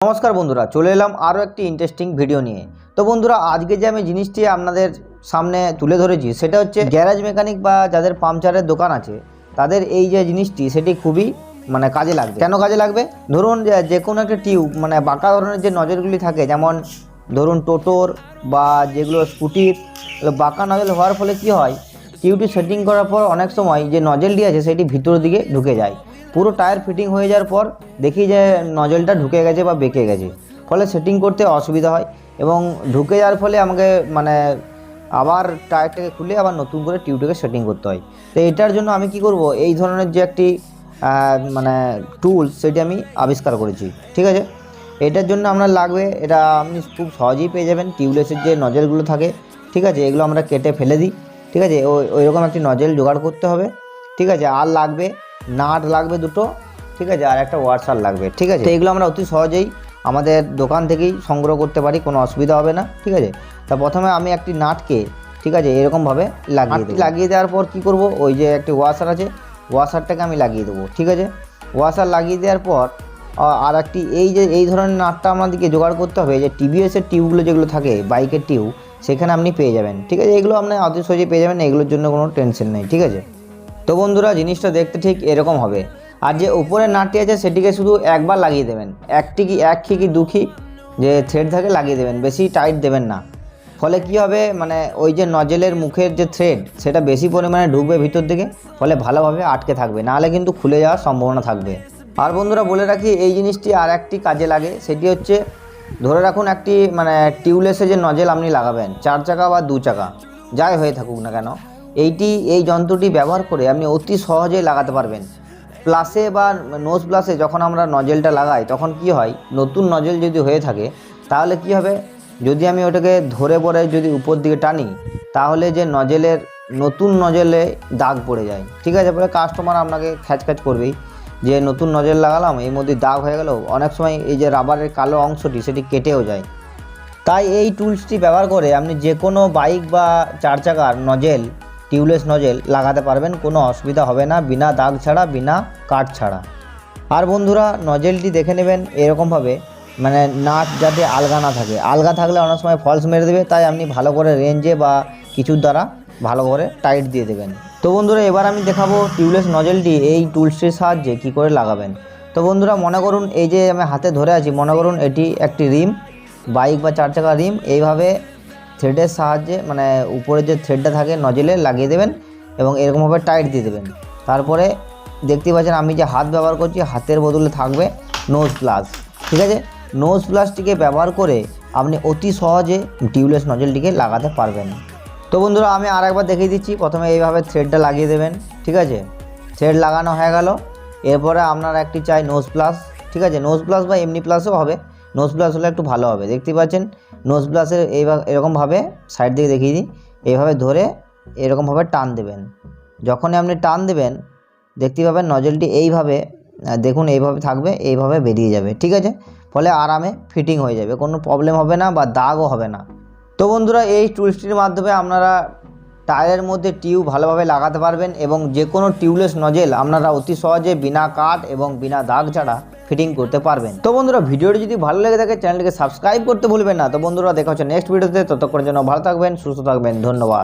নমস্কার বন্ধুরা, চলে এলাম আরও একটি ইন্টারেস্টিং ভিডিও নিয়ে। তো বন্ধুরা, আজকে যে আমি জিনিসটি আপনাদের সামনে তুলে ধরেছি, সেটা হচ্ছে গ্যারেজ মেকানিক বা যাদের পাংচারের দোকান আছে, তাদের এই যে জিনিসটি, সেটি খুবই মানে কাজে লাগবে। কেন কাজে লাগবে? ধরুন, যে কোনো একটা টিউব মানে বাঁকা ধরনের যে নজরগুলি থাকে, যেমন ধরুন টোটোর বা যেগুলো স্কুটির বাঁকা নজল হওয়ার ফলে কি হয় টিউবটি সেটিং করার পর অনেক সময় যে নজলটি আছে, সেটি ভিতরের দিকে ঢুকে যায়। পুরো টায়ার ফিটিং হয়ে যাওয়ার পর দেখি যে নজলটা ঢুকে গেছে বা বেঁকে গেছে। ফলে সেটিং করতে অসুবিধা হয় এবং ঢুকে যাওয়ার ফলে আমাকে মানে আবার টায়ারটাকে খুলে আবার নতুন করে টিউবটাকে সেটিং করতে হয়। তো এটার জন্য আমি কি করব? এই ধরনের যে একটি মানে টুলস সেটি আমি আবিষ্কার করেছি। ঠিক আছে? এটার জন্য আপনার লাগবে, এটা আপনি খুব সহজেই পেয়ে যাবেন। টিউবলেসের যে নজলগুলো থাকে, ঠিক আছে? এগুলো আমরা কেটে ফেলে দিই। ঠিক আছে? ওই ওই রকম একটি নজল জোগাড় করতে হবে। ঠিক আছে? আর লাগবে নাট লাগবে দুটো ঠিক আছে আর একটা ওয়ার্সার লাগবে ঠিক আছে? তো এগুলো আমরা অতি সহজেই আমাদের দোকান থেকেই সংগ্রহ করতে পারি কোনো অসুবিধা হবে না ঠিক আছে? তা প্রথমে আমি একটি নাটকে ঠিক আছে এরকমভাবে লাগিয়ে লাগিয়ে দেওয়ার পর কি করব? ওই যে একটি ওয়াশার আছে ওয়াশারটাকে আমি লাগিয়ে দেবো ঠিক আছে? ওয়াশার লাগিয়ে দেওয়ার পর আর একটি এই যে এই ধরনের নাটটা আমাদেরকে জোগাড় করতে হবে যে টিভিএসের টিউবগুলো যেগুলো থাকে বাইকের টিউব সেখানে আপনি পেয়ে যাবেন ঠিক আছে? এগুলো আপনি অতি সহজে পেয়ে যাবেন এগুলোর জন্য কোনো টেনশন নেই ঠিক আছে? তো বন্ধুরা, জিনিসটা দেখতে ঠিক এরকম হবে। আর যে উপরের নাটটি আছে, সেটিকে শুধু একবার লাগিয়ে দেবেন। একটি কি, এক খি কি দুখি যে থ্রেড থাকে, লাগিয়ে দেবেন। বেশি টাইট দেবেন না। ফলে কি হবে মানে ওই যে নজেলের মুখের যে থ্রেড সেটা বেশি পরিমাণে ঢুকবে ভিতর দিকে। ফলে ভালোভাবে আটকে থাকবে। নাহলে কিন্তু খুলে যাওয়ার সম্ভাবনা থাকবে। আর বন্ধুরা, বলে রাখি, এই জিনিসটি আর একটি কাজে লাগে। সেটি হচ্ছে, ধরে রাখুন একটি মানে টিউবলেসে যে নজেল আপনি লাগাবেন, চার চাকা বা দু চাকা, যাই হয়ে থাকুক না কেন এইটি, এই যন্ত্রটি ব্যবহার করে আপনি অতি সহজেই লাগাতে পারবেন। প্লাসে বা নোজ প্লাসে যখন আমরা নজেলটা লাগাই, তখন কি হয়, নতুন নজেল যদি হয়ে থাকে, তাহলে কি হবে? যদি আমি ওটাকে ধরে পরে যদি উপর দিকে টানি, তাহলে যে নজেলের, নতুন নজেলে দাগ পড়ে যায়। ঠিক আছে পরে কাস্টমার আপনাকে খ্যাচ খ্যাচ করবেই যে নতুন নজেল লাগালাম, এর মধ্যে দাগ হয়ে গেল, অনেক সময় এই যে রাবারের কালো অংশটি, সেটি কেটেও যায়। তাই এই টুলসটি ব্যবহার করে আপনি যে কোনো বাইক বা চার চাকার নজেল টিউবলেস নজেল লাগাতে পারবেন, কোনো অসুবিধা হবে না, বিনা দাগ ছাড়া, বিনা কাট ছাড়া। আর বন্ধুরা, নজেলটি দেখে নেবেন এরকমভাবে মানে নাট যাতে আলগা না থাকে। আলগা থাকলে অনেক সময় ফলস মেরে দেবে, তাই আপনি ভালো করে রেঞ্জে বা কিছুর দ্বারা ভালো করে টাইট দিয়ে দেবেন। তো বন্ধুরা, এবার আমি দেখাবো টিউবলেস নজেলটি এই টুলসটির সাহায্যে কি করে লাগাবেন। তো বন্ধুরা, মনে করুন এই যে আমি হাতে ধরে আছি, মনে করুন এটি একটি রিম বাইক বা চার চাকা রিম, এইভাবে থ্রেডের সাহায্যে মানে উপরে যে থ্রেডটা থাকে নজেলে লাগিয়ে দেবেন এবং এরকমভাবে টাইট দিয়ে দেবেন। তারপরে দেখতে পাচ্ছেন আমি যে হাত ব্যবহার করছি, হাতের বদলে থাকবে নোজ প্লাস ঠিক আছে? নোজ প্লাসটিকে ব্যবহার করে আপনি অতি সহজে টিউবলেস নজেলটিকে লাগাতে পারবেন। তো বন্ধুরা, আমি আর একবার দেখিয়ে দিচ্ছি, প্রথমে এইভাবে থ্রেডটা লাগিয়ে দেবেন, ঠিক আছে? থ্রেড লাগানো হয়ে গেল, এরপরে আপনার একটি চাই নোজ প্লাস ঠিক আছে? নোজ প্লাস বা এমনি প্লাসও হবে। নোজ প্লাস হলে একটু ভালো হবে। দেখতে পাচ্ছেন নোজ প্লাসের এইভাবে এরকমভাবে সাইড দিকে দেখিয়ে দিই, এইভাবে ধরে এরকমভাবে টান দেবেন। যখনই আপনি টান দেবেন দেখতে পাবেন নজলটি এইভাবে দেখুন এইভাবে থাকবে, এইভাবে বেরিয়ে যাবে, ঠিক আছে? ফলে আরামে ফিটিং হয়ে যাবে, কোনো প্রবলেম হবে না বা দাগও হবে না। তো বন্ধুরা, এই টুলসটির মাধ্যমে আপনারা টায়ারের মধ্যে টিউব ভালোভাবে লাগাতে পারবেন এবং যে কোনো টিউবলেস নজেল আপনারা অতি সহজে বিনা কাট এবং বিনা দাগ ছাড়া ফিটিং করতে পারবেন। তো বন্ধুরা, ভিডিওটি যদি ভালো লেগে থাকে, চ্যানেলটিকে সাবস্ক্রাইব করতে ভুলবেন না। তো বন্ধুরা, দেখা হচ্ছে নেক্সট ভিডিওতে। ততক্ষণের জন্য ভালো থাকবেন, সুস্থ থাকবেন। ধন্যবাদ।